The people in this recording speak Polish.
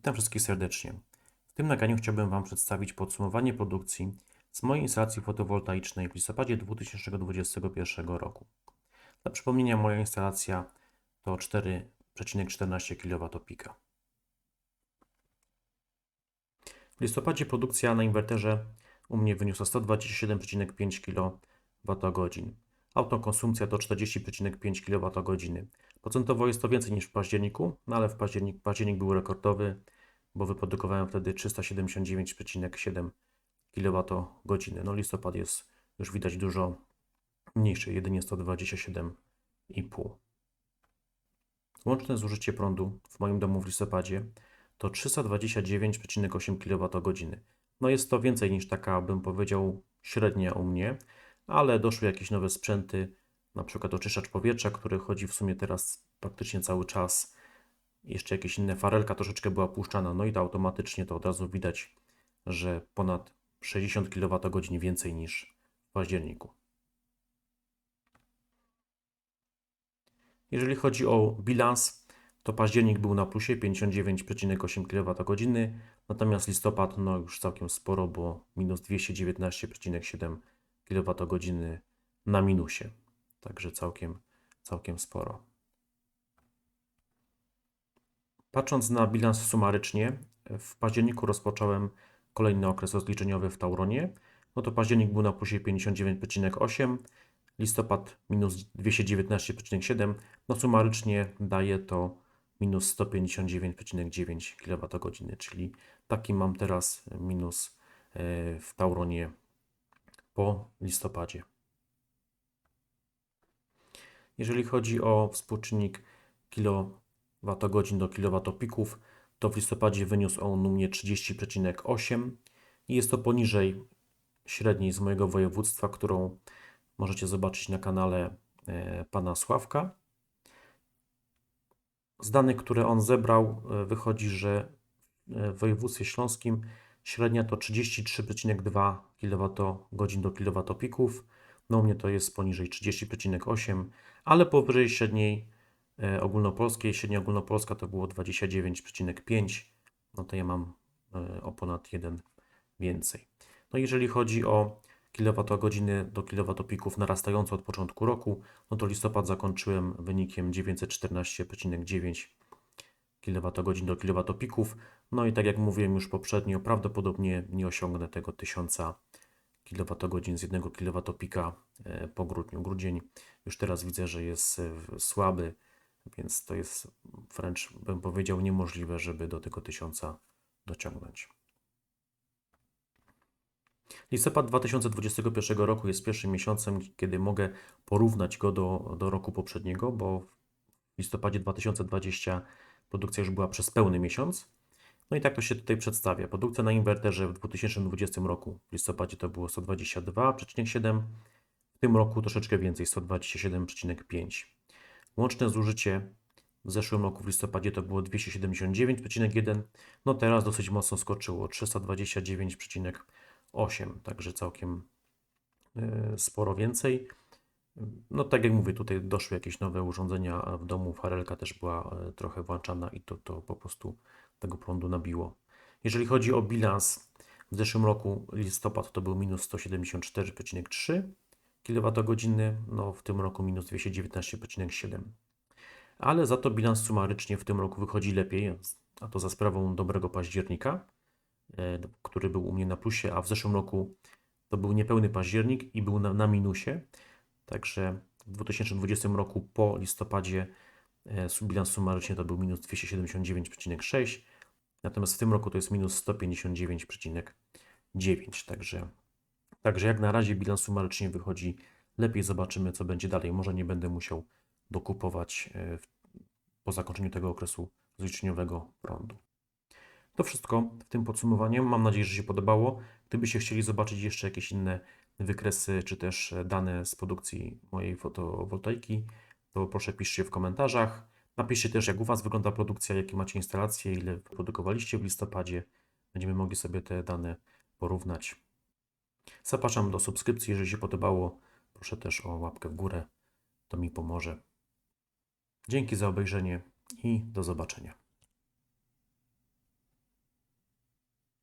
Witam wszystkich serdecznie. W tym nagraniu chciałbym Wam przedstawić podsumowanie produkcji z mojej instalacji fotowoltaicznej w listopadzie 2021 roku. Dla przypomnienia, moja instalacja to 4,14 kWp. W listopadzie produkcja na inwerterze u mnie wyniosła 127,5 kWh. Autokonsumpcja to 40,5 kWh. Procentowo jest to więcej niż w październiku, no ale w październik, październik był rekordowy, bo wyprodukowałem wtedy 379,7 kWh. No listopad jest już widać dużo mniejszy, jedynie 127,5. Łączne zużycie prądu w moim domu w listopadzie to 329,8 kWh. No jest to więcej niż taka, bym powiedział, średnia u mnie, ale doszły jakieś nowe sprzęty, na przykład oczyszczacz powietrza, który chodzi w sumie teraz praktycznie cały czas. Jeszcze jakieś inne farelka troszeczkę była puszczana, no i to automatycznie to od razu widać, że ponad 60 kWh więcej niż w październiku. Jeżeli chodzi o bilans, to październik był na plusie 59,8 kWh, natomiast listopad no już całkiem sporo, bo minus 219,7 kWh na minusie. Także całkiem, całkiem sporo. Patrząc na bilans sumarycznie, w październiku rozpocząłem kolejny okres rozliczeniowy w Tauronie. No to październik był na plusie 59,8, listopad minus 219,7, no sumarycznie daje to minus 159,9 kWh, czyli taki mam teraz minus e, w Tauronie po listopadzie. Jeżeli chodzi o współczynnik kWh do kWpików, to w listopadzie wyniósł on u mnie 30,8 i jest to poniżej średniej z mojego województwa, którą możecie zobaczyć na kanale e, pana Sławka. Z danych, które on zebrał, e, wychodzi, że w województwie śląskim średnia to 33,2 kWh do kWpików. No u mnie to jest poniżej 30,8, ale powyżej średniej e, ogólnopolskiej. Średnia ogólnopolska to było 29,5. No to ja mam e, o ponad 1 więcej. No jeżeli chodzi o kilowatogodziny do kilowatopików narastające od początku roku, no to listopad zakończyłem wynikiem 914,9 kWh do kilowatopików. No i tak jak mówiłem już poprzednio, prawdopodobnie nie osiągnę tego 1000 kWh z 1 kWpika e, po grudniu. Grudzień już teraz widzę, że jest e, słaby, więc to jest wręcz bym powiedział niemożliwe, żeby do tego 1000 dociągnąć. Listopad 2021 roku jest pierwszym miesiącem, kiedy mogę porównać go do, do roku poprzedniego, bo w listopadzie 2020 produkcja już była przez pełny miesiąc. No i tak to się tutaj przedstawia. Produkcja na inwerterze w 2020 roku w listopadzie to było 122,7, w tym roku troszeczkę więcej 127,5. Łączne zużycie w zeszłym roku w listopadzie to było 279,1, no teraz dosyć mocno skoczyło 329,8, także całkiem e, sporo więcej. No tak jak mówię, tutaj doszły jakieś nowe urządzenia w domu, farelka też była e, trochę włączana i to, to po prostu tego prądu nabiło. Jeżeli chodzi o bilans, w zeszłym roku listopad to był minus 174,3 kWh, no w tym roku minus 219,7. Ale za to bilans sumarycznie w tym roku wychodzi lepiej, a to za sprawą dobrego października, e, który był u mnie na plusie, a w zeszłym roku to był niepełny październik i był na, na minusie. Także w 2020 roku po listopadzie e, bilans sumarycznie to był minus 279,6, natomiast w tym roku to jest minus 159,9. Także, także jak na razie bilans sumarycznie wychodzi lepiej. Zobaczymy, co będzie dalej. Może nie będę musiał dokupować e, po zakończeniu tego okresu zliczeniowego prądu. To wszystko w tym podsumowaniu. Mam nadzieję, że się podobało. Gdybyście chcieli zobaczyć jeszcze jakieś inne wykresy, czy też dane z produkcji mojej fotowoltaiki, to proszę piszcie w komentarzach. Napiszcie też, jak u Was wygląda produkcja, jakie macie instalacje, ile produkowaliście w listopadzie. Będziemy mogli sobie te dane porównać. Zapraszam do subskrypcji, jeżeli się podobało. Proszę też o łapkę w górę, to mi pomoże. Dzięki za obejrzenie i do zobaczenia.